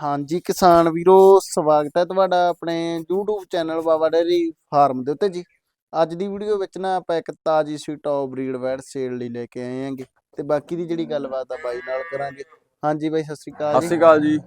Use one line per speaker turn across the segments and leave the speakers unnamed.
ਹਾਂਜੀ ਕਿਸਾਨ ਵੀਰੋ ਸਵਾਗਤ ਹੈ ਤੁਹਾਡਾ ਆਪਣੇ YouTube channel Baba dairy farm ਦੇ ਉੱਤੇ ਜੀ। ਅੱਜ ਦੀ ਵੀਡੀਓ ਵਿੱਚ ਨਾ ਆਪਾਂ ਇੱਕ ਤਾਜੀ ਸੀ ਟੌਪ ਬਰੀਡ ਵੈੜ ਸੇਲ ਲਈ ਲੈ ਕੇ ਆਏ ਆਂਗੇ ਤੇ ਬਾਕੀ ਦੀ ਜਿਹੜੀ ਗੱਲਬਾਤ ਆ ਬਾਈ ਨਾਲ ਕਰਾਂਗੇ। ਹਾਂਜੀ ਬਾਈ ਸਤਿ ਸ਼੍ਰੀ ਅਕਾਲ
ਸਤਿ ਸ਼੍ਰੀ ਅਕਾਲ ਜੀ।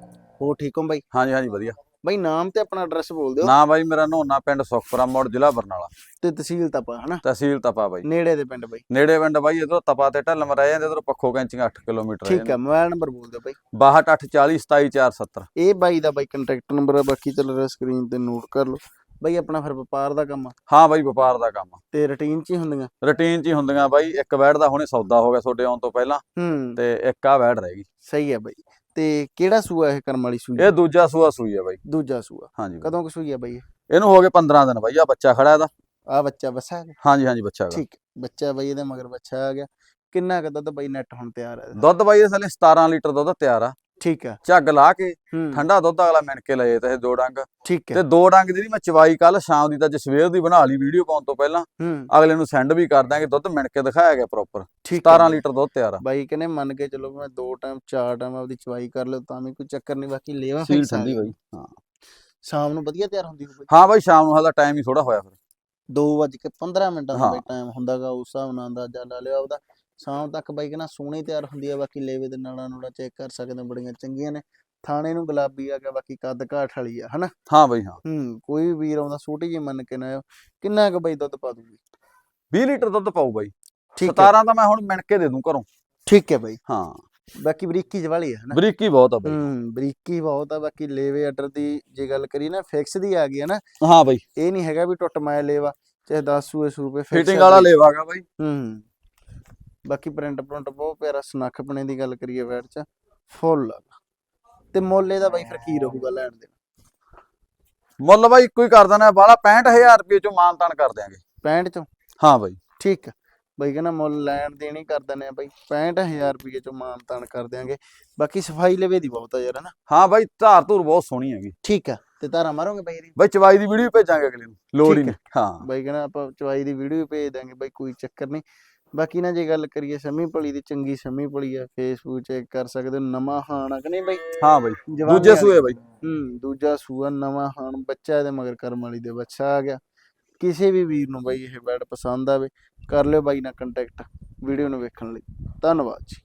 ਹੋ ਠੀਕ ਹੋ ਬਾਈ?
ਹਾਂਜੀ ਹਾਂਜੀ ਵਧੀਆ।
ਬਾਈ ਨਾਮ ਤੇ ਆਪਣਾ ਐਡਰੈਸ ਬੋਲ ਦਿਓ।
ਨਾ ਬਾਈ ਮੇਰਾ ਨੋਨਾ ਪਿੰਡ ਸੁਖਪੁਰਾ ਮੋੜ ਜ਼ਿਲ੍ਹਾ ਬਰਨਾਲਾ।
ਤੇ ਤਹਿਸੀਲ ਤਪਾ ਹਨਾ?
ਤਹਿਸੀਲ ਤਪਾ ਬਾਈ।
ਨੇੜੇ ਦੇ ਪਿੰਡ ਬਾਈ।
ਨੇੜੇ ਪਿੰਡ ਬਾਈ ਇਧਰੋਂ ਤਪਾ ਤੇ ਢਲਮ ਰਹਿ ਜਾਂਦੇ ਇਧਰੋਂ ਪੱਖੋ ਕੈਂਚੀਆਂ 8 ਕਿਲੋਮੀਟਰ
ਠੀਕ ਹੈ ਮੋਬਾਈਲ ਨੰਬਰ ਬੋਲ ਦਿਓ ਬਾਈ।
6284027470
ਇਹ ਬਾਈ ਦਾ ਬਾਈ ਕੰਟੈਕਟ ਨੰਬਰ ਆ ਬਾਕੀ ਚੱਲ ਰਿਹਾ ਸਕਰੀਨ ਤੇ ਨੋਟ ਕਰ ਲਓ। ਬਾਈ ਆਪਣਾ ਫਿਰ ਵਪਾਰ ਦਾ ਕੰਮ ਆ?
ਹਾਂ ਬਾਈ ਵਪਾਰ ਦਾ ਕੰਮ
ਤੇ ਰੁਟੀਨ ਚ ਹੀ ਹੁੰਦੀਆਂ?
ਰੁਟੀਨ 'ਚ ਹੀ ਹੁੰਦੀਆਂ ਬਾਈ ਇੱਕ ਵੈੜ ਦਾ ਹੁਣੇ ਸੌਦਾ ਹੋ ਗਿਆ ਤੁਹਾਡੇ ਆਉਣ ਤੋਂ ਪਹਿਲਾਂ।
ਹੂੰ।
ਤੇ ਇੱਕ ਆ ਵੈੜ ਰਹਿ ਗਈ।
ਸਹੀ ਹੈ ਬਾਈ। ਤੇ ਕਿਹੜਾ ਸੂਆ ਇਹ ਕਰਮ ਵਾਲੀ ਸੂਈ
ਇਹ ਦੂਜਾ ਸੂਆ ਸੂਈ ਹੈ ਬਾਈ
ਦੂਜਾ ਸੂਆ
ਹਾਂਜੀ ਬਾਈ।
ਕਦੋਂ ਕੁ ਸੂਈ ਆ ਬਾਈ ਇਹ?
ਇਹਨੂੰ ਹੋ ਗਏ 15 ਦਿਨ ਬਾਈ ਆ ਬੱਚਾ ਖੜਾ ਇਹਦਾ
ਆ ਬੱਚਾ ਵਸਾ ਗਿਆ
ਹਾਂਜੀ ਹਾਂਜੀ ਬੱਚਾ ਹੈਗਾ।
ਠੀਕ ਹੈ, ਬੱਚਾ ਬਾਈ ਇਹਦੇ ਮਗਰ ਬੱਚਾ ਆ ਗਿਆ ਕਿੰਨਾ ਕੁ ਦੁੱਧ ਬਾਈ ਨੈਟ ਹੁਣ ਤਿਆਰ ਹੈ ਇਹਦਾ?
ਦੁੱਧ ਬਾਈ ਇਸ ਲਈ 17 ਲੀਟਰ ਦੁੱਧ ਤਿਆਰ ਆ
ਠੀਕ ਹੈ
ਝੱਗ ਲਾ ਕੇ ਠੰਡਾ ਦੁੱਧ ਅਗਲਾ ਮਿਣ ਕੇ ਲਏ ਤੇ ਦੋ ਡੰਗ।
ਠੀਕ ਹੈ
ਤੇ ਦੋ ਡੰਗ ਦੀ ਮੈਂ ਚਵਾਈ ਕੱਲ ਸ਼ਾਮ ਦੀ ਤਾਂ ਅੱਜ ਸਵੇਰ ਦੀ ਬਣਾ ਲਈ ਵੀਡੀਓ ਪਾਉਣ ਤੋਂ ਪਹਿਲਾਂ। ਅਗਲੇ ਨੂੰ ਸੈਂਡ ਵੀ ਕਰ ਦਾਂਗੇ ਦੁੱਧ ਮਿਣ ਕੇ ਦਿਖਾਇਆ ਗਿਆ ਪ੍ਰੋਪਰ
ਠੀਕ ਹੈ
17
ਬਾਈ।
ਲੀਟਰ ਦੁੱਧ ਤਿਆਰ ਆ।
ਬਾਈ ਕਹਿੰਦੇ ਮੰਨ ਕੇ ਚਲੋ ਮੈਂ ਦੋ ਟਾਈਮ ਚਾਰ ਟਾਈਮ ਆਪਦੀ ਚਵਾਈ ਕਰ ਲਿਓ ਤਾਂ ਵੀ ਕੋਈ ਚੱਕਰ ਨਹੀਂ ਬਾਕੀ ਲੇਵਾ ਆ
ਠੰਡੀ
ਗਿਆ।
ਬਾਈ ਹਾਂ।
ਸ਼ਾਮ ਨੂੰ ਵਧੀਆ ਤਿਆਰ ਹੁੰਦੀ ਹੋਊ
ਹਾਂ ਬਾਈ ਸ਼ਾਮ ਨੂੰ ਹਾਲਾ ਟਾਈਮ ਹੀ ਥੋੜਾ ਹੋਇਆ ਫਿਰ।
2:15 ਮਿੰਟਾਂ ਦਾ
ਹਾਂ।
ਬਾਈ ਟਾਈਮ ਹੁੰਦਾਗਾ ਉਸ ਹਿਸਾਬ ਨਾਲ ਅੰਦਾਜ਼ਾ ਲਾ ਲਿਓ ਆਪਦਾ। ਸ਼ਾਮ ਤੱਕ ਬਾਈ ਕਹਿੰਦਾ ਸੋਹਣੀ ਤਿਆਰ ਹੁੰਦੀ ਆ ਬਾਕੀ ਲੇਵੇ ਦੇ ਨਾਲਾਂ ਨੂੜਾ ਚੈੱਕ ਕਰ ਸਕਦੇ ਹੋ, ਬੜੀਆਂ ਚੰਗੀਆਂ ਨੇ। ਥਾਣੇ ਨੂੰ ਗੁਲਾਬੀ ਆ ਗਿਆ ਬਾਕੀ ਕੱਦ ਘਾਟ ਵਾਲੀ ਆ ਹਨਾ?
ਹਾਂ ਬਾਈ ਹਾਂ।
ਹੂੰ ਕੋਈ ਵੀ ਵੀਰ ਆਉਂਦਾ ਛੋਟੀ ਜਿਹੀ ਮੰਨ ਕੇ ਨਾ ਆਇਓ। ਕਿੰਨਾ ਕੁ ਬਾਈ ਦੁੱਧ ਪਾ ਦੂਗੀ?
20 ਲੀਟਰ ਦੁੱਧ ਪਾਉ ਬਾਈ।
ਠੀਕ ਹੈ।
17 ਤਾਂ ਮੈਂ ਹੁਣ ਮਿਣ ਕੇ ਦੇ ਦੂੰ ਘਰੋਂ।
ਠੀਕ ਹੈ ਬਾਈ।
ਹਾਂ।
ਬਾਕੀ ਬਰੀਕੀ ਜਵਾਲੀ ਹੈ ਹਨਾ?
ਬਰੀਕੀ ਬਹੁਤ ਆ ਬਾਈ।
ਹੂੰ ਬਰੀਕੀ ਬਹੁਤ ਆ ਬਾਕੀ ਲੇਵੇ ਆਰਡਰ ਦੀ ਜੇ ਗੱਲ ਕਰੀ ਨਾ ਫਿਕਸ ਦੀ ਆ ਗਈ ਹੈ ਨਾ।
ਹਾਂ ਬਾਈ।
ਇਹ ਨਹੀਂ ਹੈਗਾ ਵੀ ਟੁੱਟ ਮਾਇਆ ਲੇਵਾ ਚਾਹੇ 10 ਸੂਏ ਸੂਪੇ
ਫਿਟਿੰਗ ਵਾਲਾ ਲੇਵਾਗਾ ਬਾਈ।
ਹੂੰ। ਬਾਕੀ ਪ੍ਰਿੰਟ ਪ੍ਰਿੰਟ ਬਹੁਤ ਪਿਆਰਾ ਸਨੱਖ ਪਣੇ ਦੀ ਗੱਲ ਕਰੀਏ ਵੈਟ ਚ ਫੁੱਲ। ਤੇ ਮੁੱਲ ਇਹਦਾ ਬਾਈ ਫਿਰ ਕੀ ਰਹੂਗਾ ਲੈਣ ਦੇ
ਮੁੱਲ ਬਾਈ ਇੱਕੋ ਹੀ ਕਰ ਦੇਣਾ ਬਾਲਾ 65000 ਰੁਪਏ ਚੋਂ ਮਾਨ ਤਾਨ ਕਰ ਦਿਆਂਗੇ।
65 ਚੋਂ?
ਹਾਂ ਬਾਈ।
ਠੀਕ ਬਾਈ ਕਹਿੰਦਾ ਮੁੱਲ ਲੈਣ ਦੇਣ ਹੀ ਕਰ ਆ ਬਾਈ। 65000 ਰੁਪਏ ਚੋਂ ਮਾਨ ਤਾਨ ਕਰ ਦਿਆਂਗੇ। ਬਾਕੀ ਸਫ਼ਾਈ ਲਵੇ ਦੀ ਬਹੁਤ ਆ ਯਾਰ ਹਨਾ?
ਹਾਂ ਬਾਈ ਧਾਰ ਧੂਰ ਬਹੁਤ ਸੋਹਣੀ ਹੈਗੀ।
ਠੀਕ ਆ। ਤੇ ਧਾਰਾ ਮਾਰੋਗੇ ਬਾਈ ਦੀ
ਬਾਈ ਚਵਾਈ ਦੀ ਵੀਡੀਓ ਭੇਜਾਂਗੇ ਅਗਲੇ ਨੂੰ। ਲੋੜ ਹੀ ਨਹੀਂ। ਹਾਂ।
ਬਾਈ ਕਹਿੰਦਾ ਆਪਾਂ ਚਵਾਈ ਦੀ ਵੀਡੀਓ ਭੇਜ ਦਾਂਗੇ ਬਾਈ ਕੋਈ ਚੱਕਰ ਨਹੀਂ। ਬਾਕੀ ਨਾ ਜੇ ਗੱਲ ਕਰੀਏ ਸ਼ਮੀ ਭਲੀ ਦੀ ਚੰਗੀ ਸ਼ਮੀ ਭਲੀ ਆ ਫੇਸਬੁੱਕ ਚੈੱਕ ਕਰ ਸਕਦੇ ਹੋ ਨਵਾਂ ਹਾਣ ਆ ਕਿ ਨਹੀਂ ਬਾਈ?
ਹਾਂ ਬਾਈ
ਜਵਾਨੀ
ਦੂਜੇ। ਸੂਏ ਬਾਈ।
ਹੂੰ ਦੂਜਾ ਸੂਆ ਨਵਾਂ ਹਾਣ ਬੱਚਾ ਇਹਦੇ ਮਗਰ ਕਰਮ ਵਾਲੀ ਦੇ ਬੱਚਾ ਆ ਗਿਆ। ਕਿਸੇ ਵੀ ਵੀਰ ਨੂੰ ਬਾਈ ਇਹ ਬੈਡ ਪਸੰਦ ਆਵੇ ਕਰ ਲਿਓ ਬਾਈ ਨਾਲ ਕੰਟੈਕਟ ਵੀਡੀਓ ਨੂੰ ਵੇਖਣ ਲਈ। ਧੰਨਵਾਦ ਜੀ।